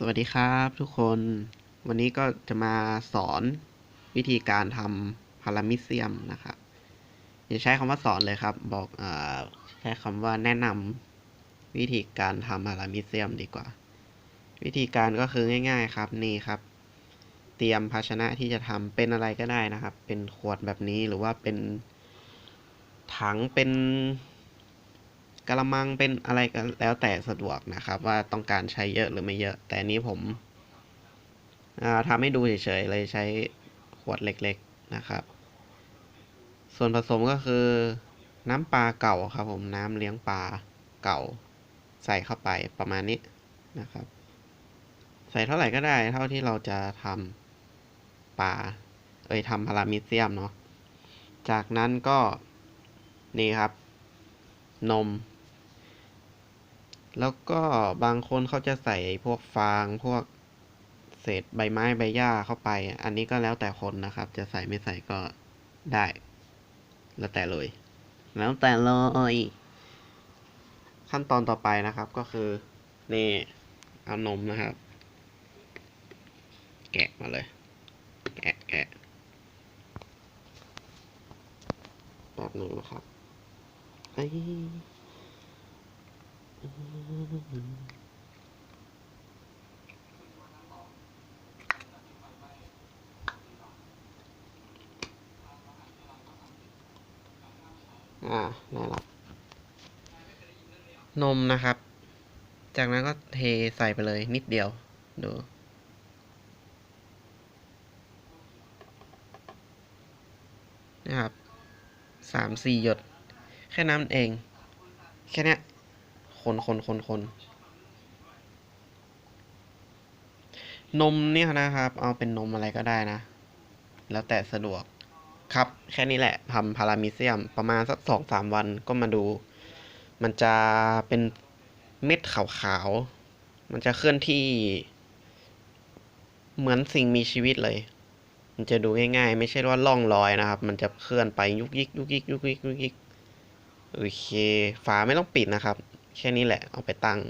สวัสดีครับทุกคนวันนี้ก็จะมาสอนวิธีการทำพารามิเซียมนะครับอย่าใช้คำว่าสอนเลยครับ บอกอใช้คำว่าแนะนำวิธีการทำพารามิเซียมดีกว่า วิธีการก็คือง่าย ๆ ครับนี่ครับ เตรียมภาชนะที่จะทำเป็นอะไรก็ได้นะครับ เป็นขวดแบบนี้หรือว่าเป็นถังเป็น กระมังเป็นอะไรก็แล้วแต่สะดวกนะครับ ว่าต้องการใช้เยอะหรือไม่เยอะ แต่นนี้ผมทำให้ดูเฉยๆเลยใช้ขวดเล็กๆนะครับ ส่วนผสมก็คือน้ำปลาเก่าครับผมน้ำเลี้ยงปลาเก่า ใส่เข้าไปประมาณนี้นะครับ ใส่เท่าไหร่ก็ได้ เท่าที่เราจะทำปลาเอ้ยทำพารามิเซียมเนาะจากนั้นก็นี่ครับ นม แล้วก็บางคนเขาจะใส่พวกฟางพวกเศษใบไม้ใบหญ้าเข้าไป อันนี้ก็แล้วแต่คนนะครับ จะใส่ไม่ใส่ก็ได้ แล้วแต่เลย แล้วแต่เลยขั้นตอนต่อไปนะครับก็คือนี่เอานมนะครับ แกะมาเลย แกะแกะแบบนึงนะครับเอ้ อ่าได้ละนมนะครับ จากนั้นก็เทใส่ไปเลยนิดเดียว ดูนะครับสามสี่หยด แค่นั้นเอง แค่นี้ คนคนคนคนนมเนี่ยนะครับ เอาเป็นนมอะไรก็ได้นะ แล้วแต่สะดวกครับ แค่นี้แหละทำพารามิเซียมประมาณสักสองสามวันก็มาดู มันจะเป็นเม็ดขาวๆ มันจะเคลื่อนที่ เหมือนสิ่งมีชีวิตเลย มันจะดูง่ายๆ ไม่ใช่ว่าล่องลอยนะครับ มันจะเคลื่อนไปยุกยิกยุกยิกยุกยิกยุกยิกโอเค ฝาไม่ต้องปิดนะครับ แค่นี้แหละเอาไปตั้ง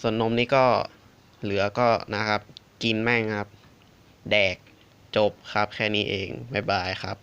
ส่วนนมนี่ก็เหลือก็นะครับ กินแม่งครับ แดกจบครับแค่นี้เอง บ๊ายบายครับ